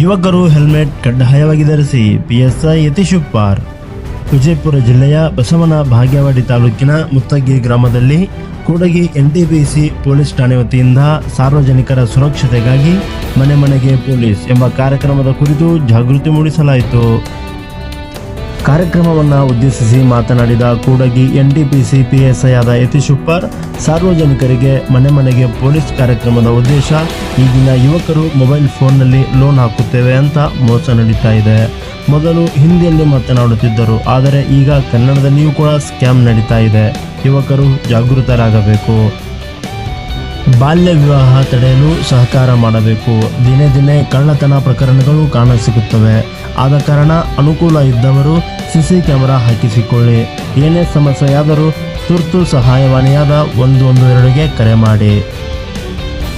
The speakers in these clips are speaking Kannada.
ಯುವಕರು ಹೆಲ್ಮೆಟ್ ಕಡ್ಡಾಯವಾಗಿ ಧರಿಸಿ ಪಿಎಸ್ಐ ಯತೀಶ್ ಉಪ್ಪಾರ್ ವಿಜಯಪುರ ಜಿಲ್ಲೆಯ ಬಸವನ ಭಾಗ್ಯವಾಡಿ ತಾಲೂಕಿನ ಮುತ್ತಗಿ ಗ್ರಾಮದಲ್ಲಿ ಕೂಡಗಿ ಎನ್ಟಿಪಿಸಿ ಪೊಲೀಸ್ ಠಾಣೆ ವತಿಯಿಂದ ಸಾರ್ವಜನಿಕರ ಸುರಕ್ಷತೆಗಾಗಿ ಮನೆ ಮನೆಗೆ ಪೊಲೀಸ್ ಎಂಬ ಕಾರ್ಯಕ್ರಮದ ಕುರಿತು ಜಾಗೃತಿ ಮೂಡಿಸಲಾಯಿತು. ಕಾರ್ಯಕ್ರಮವನ್ನು ಉದ್ದೇಶಿಸಿ ಮಾತನಾಡಿದ ಕೂಡಗಿ ಎನ್ಟಿಪಿಸಿ ಪಿಎಸ್ಐ ಆದ ಯತೀಶ್ ಉಪ್ಪರ್, ಸಾರ್ವಜನಿಕರಿಗೆ ಮನೆ ಮನೆಗೆ ಪೊಲೀಸ್ ಕಾರ್ಯಕ್ರಮದ ಉದ್ದೇಶ, ಈಗಿನ ಯುವಕರು ಮೊಬೈಲ್ ಫೋನ್ನಲ್ಲಿ ಲೋನ್ ಹಾಕುತ್ತೇವೆ ಅಂತ ಮೋಸ ನಡೀತಾ ಇದೆ. ಮೊದಲು ಹಿಂದಿಯಲ್ಲಿ ಮಾತನಾಡುತ್ತಿದ್ದರು, ಆದರೆ ಈಗ ಕನ್ನಡದಲ್ಲಿಯೂ ಕೂಡ ಸ್ಕ್ಯಾಮ್ ನಡೀತಾ ಇದೆ. ಯುವಕರು ಜಾಗೃತರಾಗಬೇಕು. ಬಾಲ್ಯ ವಿವಾಹ ತಡೆಯಲು ಸಹಕಾರ ಮಾಡಬೇಕು. ದಿನೇ ದಿನೇ ಕಳ್ಳತನ ಪ್ರಕರಣಗಳು ಕಾಣಸಿಗುತ್ತವೆ ಆದ ಕಾರಣ ಅನುಕೂಲ ಇದ್ದವರು ಸಿಸಿ ಕ್ಯಾಮೆರಾ ಹಾಕಿಸಿಕೊಳ್ಳಿ. ಏನೇ ಸಮಸ್ಯೆಯಾದರೂ ತುರ್ತು ಸಹಾಯವಾಣಿಯಾದ ಒಂದು ಒಂದು ಎರಡಿಗೆ ಕರೆ ಮಾಡಿ.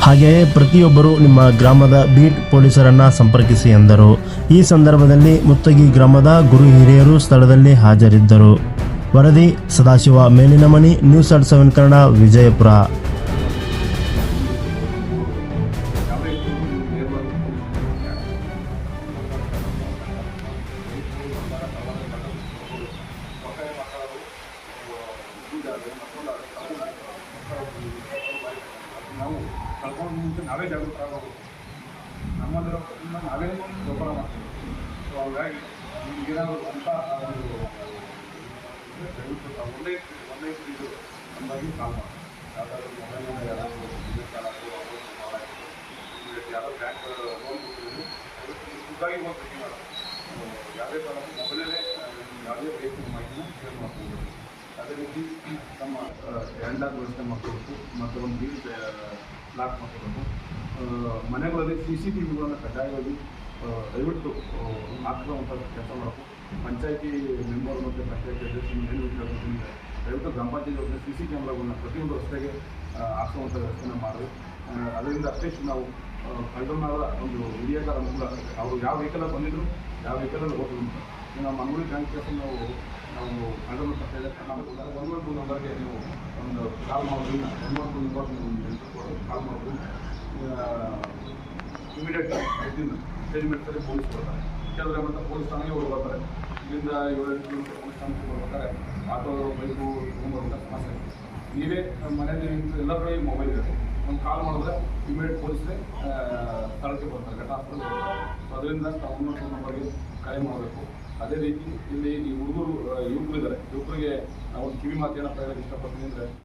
ಹಾಗೆಯೇ ಪ್ರತಿಯೊಬ್ಬರು ನಿಮ್ಮ ಗ್ರಾಮದ ಬೀಟ್ ಪೊಲೀಸರನ್ನ ಸಂಪರ್ಕಿಸಿ ಎಂದರು. ಈ ಸಂದರ್ಭದಲ್ಲಿ ಮುತ್ತಗಿ ಗ್ರಾಮದ ಗುರು ಹಿರಿಯರು ಸ್ಥಳದಲ್ಲಿ ಹಾಜರಿದ್ದರು. ವರದಿ Sadashiva Melinamani news at seven Kannada, Vijayapura. ನಾವು ಕಳ್ಕೊಂಡು ಮುಂಚೆ ನಾವೇ ಜಾಗೃತರಾಗಬೇಕು ನಮ್ಮದರಿಂದ ನಾವೇ ವ್ಯಾಪಾರ ಮಾಡ್ತೀವಿ. ಸೊ ಹಾಗಾಗಿ ನಿಮಗೇನಾದರೂ ಅಂತ ಒಂದು ದಯವಿಟ್ಟು ಒಂದೇ ಒಂದೇ ಇದು ನಮ್ಗಾಗಿ ಕಾಲ್ ಮಾಡಿ ಯಾವುದಾದ್ರೂ ಮೊಬೈಲ್ನಿಂದ ಯಾರಾದರೂ ಬಿಸ್ನೆಸ್ ಆಗ್ಬೋದು ಇವತ್ತು ಯಾರೋ ಬ್ಯಾಂಕ್ ಲೋನ್ ಕೊಟ್ಟಿದ್ರು. ಖುದ್ದಾಗಿ ಭೇಟಿ ಮಾಡೋದು. ಯಾವುದೇ ಥರ ಮೊಬೈಲಲ್ಲೇ ಯಾವುದೇ ಬೇಕು ಮಾಹಿತಿನ ಶೇರ್ ಮಾಡ್ಬೋದು ಅದೇ ರೀತಿ ನಮ್ಮ ಹ್ಯಾಂಡ್ಲಾಕ್ ವ್ಯವಸ್ಥೆ ಮಾಡಿಕೊಡ್ಬೇಕು ಮತ್ತು ಒಂದು ಬೀಲ್ ಲಾಕ್ ಮಾಡಿಕೊಡ್ಬೇಕು ಮನೆಗಳಲ್ಲಿ ಸಿ ಸಿ ಟಿ ವಿಗಳನ್ನು ಕಡ್ಡಾಯವಾಗಿ ದಯವಿಟ್ಟು ಹಾಕುವಂಥ ಕೆಲಸ ಮಾಡಬೇಕು. ಪಂಚಾಯತಿ ಮೆಂಬರ್ ಮತ್ತು ಪಂಚಾಯತಿ ಅಧ್ಯಕ್ಷರು ಏನು ಅಂದರೆ ದಯವಿಟ್ಟು ಗ್ರಾಮ ಪಂಚಾಯತಿ ಸಿ ಸಿ ಕ್ಯಾಮ್ರಾಗಳನ್ನ ಪ್ರತಿಯೊಂದು ರಸ್ತೆಗೆ ಹಾಕುವಂಥ ವ್ಯವಸ್ಥೆನ ಮಾಡಿ. ಅದರಿಂದ ಅಷ್ಟೇ ನಾವು ಕಳ್ಳನಾದ ಒಂದು ಹಿರಿಯಕರ ಆಗ್ತದೆ ಅವರು ಯಾವ ವೆಹಿಕಲ್ ಬಂದಿದ್ರು, ಯಾವ ವೆಹಿಕಲಲ್ಲಿ ಹೋದ್ರು ಅಂತ. ನಮ್ಮ ಅಂಗಡಿ ಬ್ಯಾಂಕ್ ನಾವು ನಾವು ಕಳ್ಳನ ಪತ್ತೆ ನಾವು ಟೂ ನಂಬರ್ಗೆ ನೀವು ಒಂದು ಕಾಲ್ ಒನ್ ಟೂ ನಂಬರ್ ನೀವು ಕೊಡೋದು ಕಾಲ್ ಮಾಡೋದು ಇಮಿಡಿಯೇಟ್ ವಿದಿನ್ ಟೆನ್ ಮಿನಿಟ್ಸಲ್ಲಿ ಪೊಲೀಸ್ ಬರ್ತಾರೆ. ಕೆಲವರು ಮತ್ತೆ ಪೊಲೀಸ್ ಠಾಣೆಗೆ ಹೋಗಿ ಬರ್ತಾರೆ. ಇಲ್ಲಿಂದ ಏಳು ಎಂಟು ಕಿಲೋಮೀಟರ್ ಪೊಲೀಸ್ ಠಾಣೆಗೆ ಬರ್ತಾರೆ. ಆಟೋ ಬೈಕು ತೊಗೊಂಡ್ಬರುವಂಥ ಸಮಸ್ಯೆ. ನೀವೇ ನಮ್ಮ ಮನೆಯಲ್ಲಿ ಎಲ್ಲ ಕಡೆ ಮೊಬೈಲ್ ಇದೆ. ಒಂದು ಕಾಲ್ ಮಾಡಿದ್ರೆ ಇಮಿಡಿಯೇಟ್ ಪೊಲೀಸ್ಗೆ ಸ್ಥಳಕ್ಕೆ ಬರ್ತಾರೆ, ಘಟನಾಸ್ಥಳಕ್ಕೆ ಬರ್ತಾರೆ. ಸೊ ಅದರಿಂದ ತಮ್ಮ ನಂಬರ್ಗೆ ಕರೆ ಮಾಡಬೇಕು. ಅದೇ ರೀತಿ ಇಲ್ಲಿ ಈ ಹುಡುಗರು ಯುವಕರಿದ್ದಾರೆ ಯುವಕರಿಗೆ ನಾವು ಕಿವಿ ಮಾತು ಏನಪ್ಪ ಹೇಳಕ್ಕೆ ಇಷ್ಟಪಡ್ತೀನಿ ಅಂದರೆ